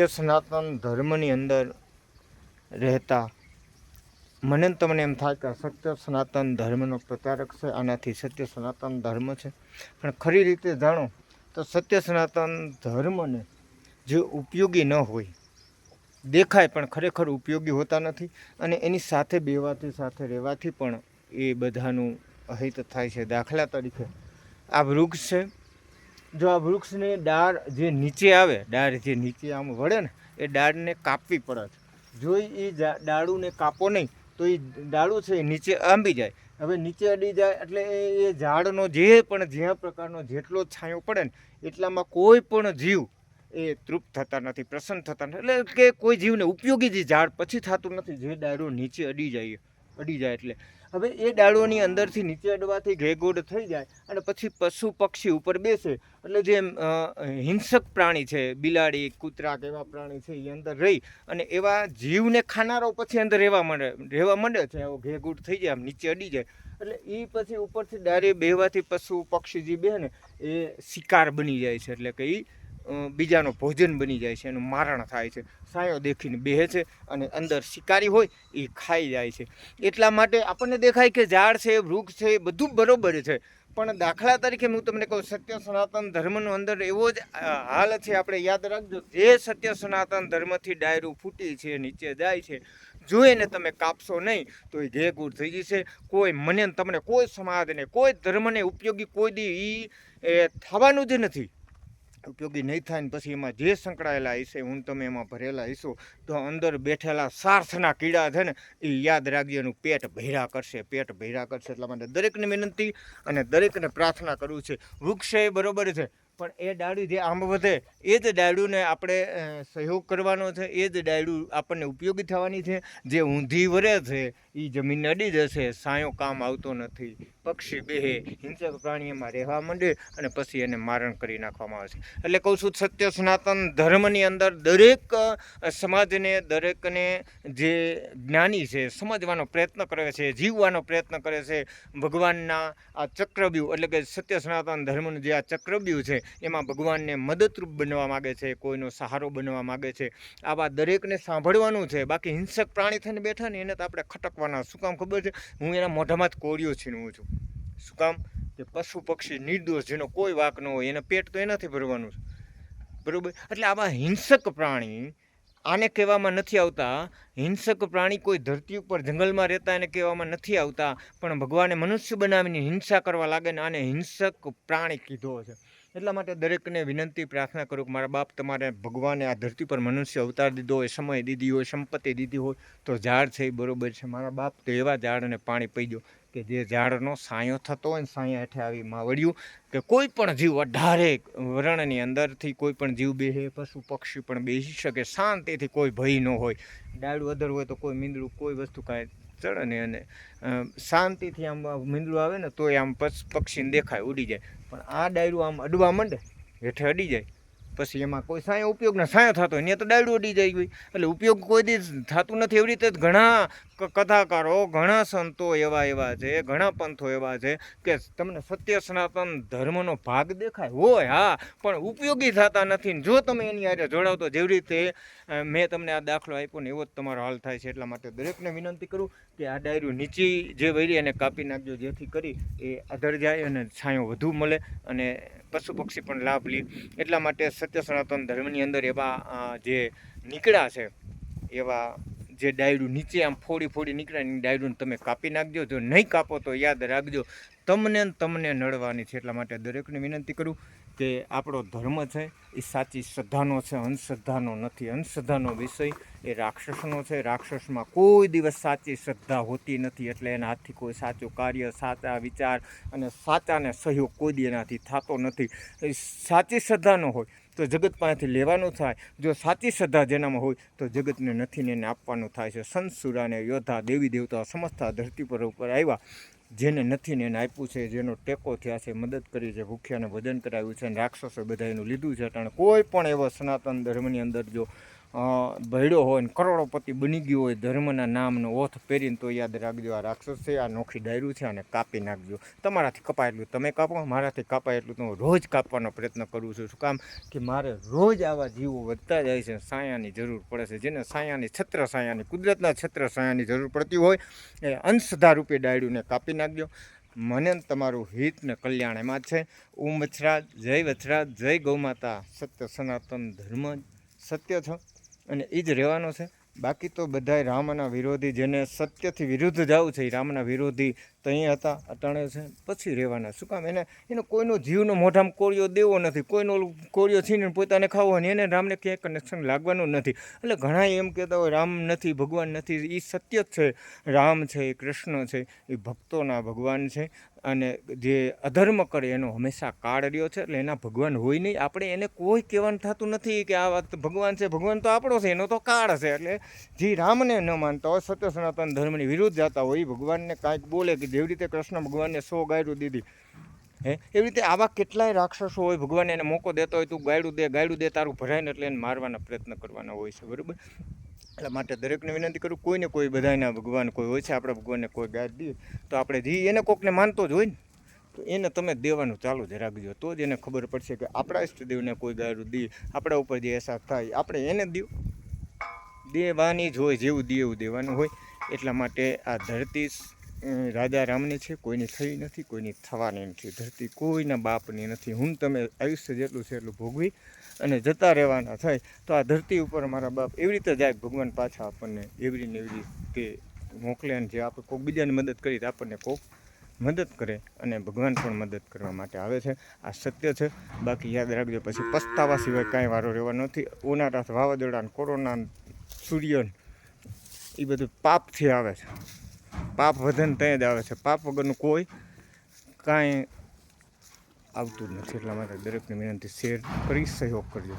સત્ય સનાતન ધર્મની અંદર રહેતા, મને તમને એમ થાય કે સત્ય સનાતન ધર્મનો પ્રચારક છે, આનાથી સત્ય સનાતન ધર્મ છે. પણ ખરી રીતે જાણો તો સત્ય સનાતન ધર્મને જે ઉપયોગી ન હોય, દેખાય પણ ખરેખર ઉપયોગી હોતા નથી અને એની સાથે બેવાથી સાથે રહેવાથી પણ એ બધાનું અહિત થાય છે. દાખલા તરીકે આ વૃક્ષ છે જો આ વૃક્ષને ડાળ જે નીચે આવે, ડાળ જે નીચે આમ વળે ને, એ ડાળને કાપવી પડે છે. જો એ જા- ડાળુને કાપો નહીં, તો એ ડાળું છે એ નીચે આંબી જાય. હવે નીચે અડી જાય એટલે એ ઝાડનો જે પણ જ્યાં પ્રકારનો જેટલો છાંયો પડે ને, એટલામાં કોઈ પણ જીવ એ તૃપ્ત થતા નથી, પ્રસન્ન થતા નથી. એટલે કે કોઈ જીવને ઉપયોગી જે ઝાડ પછી થતું નથી, જે ડાળો નીચે અડી જાય અડી જાય એટલે હવે એ ડાળોની અંદરથી નીચે અડવાથી ઘેઘોડ થઈ જાય અને પછી પશુ પક્ષી ઉપર બેસે. એટલે જે હિંસક પ્રાણી છે, બિલાડી, કૂતરા કે એવા પ્રાણી છે, એ અંદર રહી અને એવા જીવને ખાનારો પછી અંદર રહેવા માંડે રહેવા માંડે છે. એવો ઘેગૂટ થઈ જાય, આમ નીચે અડી જાય. એટલે એ પછી ઉપરથી ડાયરે બેહવાથી પશુ પક્ષી જે બેહે ને, એ શિકાર બની જાય છે. એટલે કે એ બીજાનો ભોજન બની જાય છે, એનું મારણ થાય છે, સાયો દેખીને બેહે છે અને અંદર શિકારી હોય એ ખાઈ જાય છે. એટલા માટે આપણને દેખાય કે ઝાડ છે, વૃક્ષ છે, એ બધું બરોબર છે. પણ દાખલા તરીકે હું તમને કહું, સત્ય સનાતન ધર્મનો અંદર એવો જ હાલ છે, આપણે યાદ રાખજો, જે સત્ય સનાતન ધર્મથી ડાયરું ફૂટી છે, નીચે જાય છે, જો એને તમે કાપશો નહીં, તો એ ઘેગૂર થઈ જશે. કોઈ મને તમને કોઈ સમાજને, કોઈ ધર્મને ઉપયોગી કોઈ દી એ, થવાનું જ નથી. ઉપયોગી નહીં થાય ને પછી એમાં જે સંકળાયેલા હશે, હું તમે એમાં ભરેલા હશો, તો અંદર બેઠેલા સાર્થના કીડા છે ને, એ યાદ રાખજો, એનું પેટ ભૈરા કરશે, પેટ ભૈરા કરશે, એટલા માટે દરેકને વિનંતી અને દરેકને પ્રાર્થના કરવું છે. વૃક્ષ એ બરોબર છે, પણ એ ડાળું જે આંબ વધે, એ જ ડાળુને આપણે સહયોગ કરવાનો છે, એ જ ડાળું આપણને ઉપયોગી થવાની છે. જે ઊંધી વરે છે એ જમીન અડી જશે, સાયો કામ આવતો નથી. પક્ષી બેહે, હિંસક પ્રાણી એમાં રહેવા માંડે અને પછી એને મારણ કરી નાખવામાં આવે છે. એટલે કહું છું, સત્ય સનાતન ધર્મની અંદર દરેક સમાજને, દરેકને જે જ્ઞાની છે, સમજવાનો પ્રયત્ન કરે છે, જીવવાનો પ્રયત્ન કરે છે, ભગવાનના આ ચક્રવ્યૂહ, એટલે કે સત્ય સનાતન ધર્મનું જે આ ચક્રવ્યૂહ છે, એમાં ભગવાનને મદદરૂપ બનવા માગે છે, કોઈનો સહારો બનવા માગે છે. આવા દરેકને સાંભળવાનું છે, બાકી હિંસક પ્રાણી થઈને બેઠા ને એને તો આપણે ખટકવાના. શું કામ ખબર છે? હું એના મોઢામાં જ કોળિયો છીનવું છું. શું કામ? કે પશુ પક્ષી નિર્દોષ, જેનો કોઈ વાક ન હોય, એને પેટ તો એનાથી ભરવાનું. છે બરાબર? એટલે આવા હિંસક પ્રાણી, આને કહેવામાં નથી આવતા. હિંસક પ્રાણી કોઈ ધરતી ઉપર જંગલમાં રહેતા એને કહેવામાં નથી આવતા. પણ ભગવાને મનુષ્ય બનાવીને હિંસા કરવા લાગે ને આને હિંસક પ્રાણી કીધો છે. એટલા માટે દરેકને વિનંતી, પ્રાર્થના કરું કે મારા બાપ તમારે ભગવાને આ ધરતી પર મનુષ્ય અવતાર દીધો હોય, સમય દીધી હોય, સંપત્તિ દીધી હોય, તો ઝાડ છે એ બરોબર છે. મારા બાપ તો એવા ઝાડને પાણી પી દો કે જે ઝાડનો સાયો થતો હોય ને સાયા હેઠે આવી માવડ્યું કે કોઈ પણ જીવ અઢારે વરણની અંદરથી કોઈ પણ જીવ બેહે, પશુ પક્ષી પણ બેસી શકે, શાંતિથી કોઈ ભય ન હોય. ડાળું અધર હોય તો કોઈ મીંદડું કોઈ વસ્તુ કાંઈ ચડે ને અને શાંતિથી આમ મીંદડું આવે ને, તોય આમ પક્ષ પક્ષીને દેખાય, ઉડી જાય. પણ આ ડાયરું આમ અડવા માંડે, હેઠે અડી જાય. પછી એમાં કોઈ સાયો ઉપયોગ ના સાયો થતો હોય તો ડાયડું ઉડી જાય હોય. એટલે ઉપયોગ કોઈ દી થતું નથી. એવી રીતે ઘણા કથાકારો, ઘણા સંતો એવા એવા છે, ઘણા પંથો એવા છે કે તમને સત્ય, સનાતન ધર્મનો ભાગ દેખાય હોય, હા, પણ ઉપયોગી થતા નથી. જો તમે એની હારે જોડાવ તો જેવી રીતે મેં તમને આ દાખલો આપ્યો ને, એવો જ તમારો હાલ થાય છે. એટલા માટે દરેકને વિનંતી કરું કે આ ડાયરું નીચી જે વૈરી એને કાપી નાખજો, જેથી કરી એ આધર જાય અને છાંયો વધુ મળે અને પશુ પક્ષી પણ લાભ લે. એટલા માટે સત્ય સનાતન ધર્મની અંદર એવા જે નીકળ્યા છે, એવા જે ડાયડું નીચે આમ ફોડી ફોડી નીકળ્યા એની ડાયડું તમે કાપી નાખજો. જો નહીં કાપો તો યાદ રાખજો, તમને તમને નડવાની છે. એટલા માટે દરેકને વિનંતી કરું કે આપણો ધર્મ છે એ સાચી શ્રદ્ધાનો છે, અંધશ્રદ્ધાનો નથી. અંધશ્રદ્ધાનો વિષય એ રાક્ષસનો છે. રાક્ષસમાં કોઈ દિવસ સાચી શ્રદ્ધા હોતી નથી એટલે એના હાથથી કોઈ સાચું કાર્ય, સાચા વિચાર અને સાચાને સહયોગ કોઈ દી એનાથી થતો નથી. સાચી સાચી શ્રદ્ધાનો હોય તો જગત પાસેથી લેવાનું થાય. જો સાચી શ્રદ્ધા જેનામાં હોય તો જગતને નથી ને એને આપવાનું થાય છે. સંતસુરાને યોદ્ધા, દેવી દેવતા સમસ્તા ધરતી પર ઉપર આવ્યા. જેને નથી ને એને આપ્યું છે. જેનો ટેકો થયા છે. મદદ કરી છે. ભૂખ્યાને ભજન કરાવ્યું છે અને રાક્ષસો બધા એનું લીધું છે. કારણ કોઈ પણ એવો સનાતન ધર્મની અંદર જો ભયડો હોય ને કરોડોપતિ બની ગયો હોય ધર્મના નામનો ઓથ પહેરીને તો યાદ રાખજો, આ રાક્ષસ છે, આ નોખી ડાયરું છે અને કાપી નાખજો. તમારાથી કપાય એટલું, તમે કાપો, મારાથી કપાય એટલું, તો હું રોજ કાપવાનો પ્રયત્ન કરું છું. શું કામ? કે મારે રોજ આવા જીવો વધતા જાય છે સાયાની જરૂર પડે છે. જેને સાયાની છત્ર સાયાની, કુદરતના છત્ર સાયાની જરૂર પડતી હોય, એ અંશધા રૂપે ડાયરુંને કાપી નાખજો. મને તમારું હિત ને કલ્યાણ એમાં છે. ઉમ વછરાજ, જય વછરાજ, જય ગૌમાતા સત્ય સનાતન ધર્મ સત્ય છો. અને એ જ રહેવાનો છે. બાકી તો બધાય રામના વિરોધી જેને સત્યથી વિરુદ્ધ જવું છે એ રામના વિરોધી તો અહીં હતા, અટાણે છે, પછી રહેવાના. શું કામ એને, એનો કોઈનો જીવનો મોઢામાં કોળિયો દેવો નથી, કોઈનો કોળિયો છીને પોતાને ખાવો અને એને રામને ક્યાંય કનેક્શન લાગવાનું નથી. એટલે ઘણા એમ કહેતા હોય, રામ નથી, ભગવાન નથી એ સત્ય જ છે. રામ છે કૃષ્ણ છે, એ ભક્તોના ભગવાન છે અને જે અધર્મ કરે એનો હંમેશા કાળ રહ્યો છે, એટલે એના ભગવાન હોય નહીં. આપણે એને કોઈ કહેવાનું થતું નથી કે આ વાત ભગવાન છે, ભગવાન તો આપણો છે, એનો તો કાળ છે. એટલે જે રામને ન માનતા હોય, સત્ય સનાતન ધર્મની વિરુદ્ધ જતા હોય ભગવાનને કાંઈક બોલે કે જેવી રીતે કૃષ્ણ ભગવાનને સો ગાયરું દીધી. હે? એવી રીતે આવા કેટલાય રાક્ષસો હોય, ભગવાન એને મોકો દેતો હોય, તું ગાયડું દે ગાયડું દે, તારું ભરાય ને એટલે એને મારવાના પ્રયત્ન કરવાના હોય છે, બરાબર? એટલા માટે દરેકને વિનંતી કરું, કોઈને કોઈ બધાના ભગવાન કોઈ હોય છે, આપણે ભગવાનને કોઈ ગાય દઈએ તો આપણે જે એને કોકને માનતો જ હોય ને, તો એને તમે દેવાનું ચાલુ જ રાખજો. તો જ એને ખબર પડશે કે આપણા ઈષ્ટદેવને કોઈ ગારું દઈએ આપણા ઉપર જે અહેસાસ થાય, આપણે એને દો દેવાની જ હોય, જેવું દે એવું દેવાનું હોય, એટલા માટે આ ધરતી રાજા રામની છે, કોઈની થઈ નથી, કોઈની થવાની નથી ધરતી, કોઈના બાપની નથી. હું તમે આયુષ્ય જેટલું છે એટલું ભોગવી અને જતા રહેવાના થાય તો આ ધરતી ઉપર મારા બાપ એવી રીતે જાય ભગવાન પાછા આપણને એવી ને એવી રીતે મોકલે અને જે આપણે કોઈક બીજાની મદદ કરી આપણને કોઈક મદદ કરે અને ભગવાન પણ મદદ કરવા માટે આવે છે. આ સત્ય છે. બાકી યાદ રાખજો, પછી પસ્તાવા સિવાય કાંઈ વારો રહેવા નથી. ઉનાળા વાવાઝોડા કોરોના સૂર્ય એ બધું પાપથી આવે છે. પાપ વધન ત્યાં જ આવે છે. પાપ વગરનું કોઈ કાંઈ આવતું નથી. એટલા માટે દરેકને વિનંતી, શેર કરી સહયોગ કરજો.